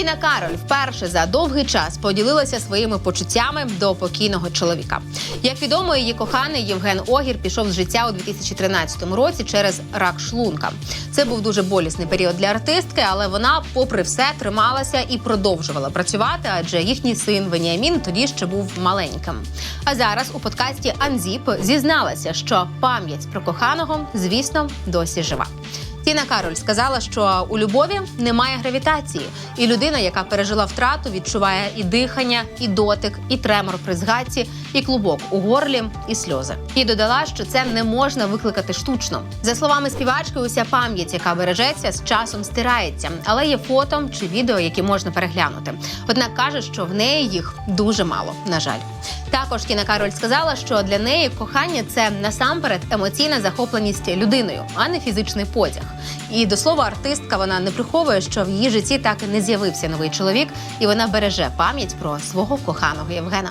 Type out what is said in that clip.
Тіна Кароль вперше за довгий час поділилася своїми почуттями до покійного чоловіка. Як відомо, її коханий Євген Огір пішов з життя у 2013 році через рак шлунка. Це був дуже болісний період для артистки, але вона, попри все, трималася і продовжувала працювати, адже їхній син Веніамін тоді ще був маленьким. А зараз у подкасті Анзіп зізналася, що пам'ять про коханого, звісно, досі жива. Тіна Кароль сказала, що у любові немає гравітації, і людина, яка пережила втрату, відчуває і дихання, і дотик, і тремор при згадці, і клубок у горлі, і сльози. І додала, що це не можна викликати штучно. За словами співачки, уся пам'ять, яка бережеться, з часом стирається, але є фото чи відео, які можна переглянути. Однак каже, що в неї їх дуже мало. На жаль, також Тіна Кароль сказала, що для неї кохання це насамперед емоційна захопленість людиною, а не фізичний потяг. І до слова, артистка вона не приховує, що в її житті так і не з'явився новий чоловік, і вона береже пам'ять про свого коханого Євгена.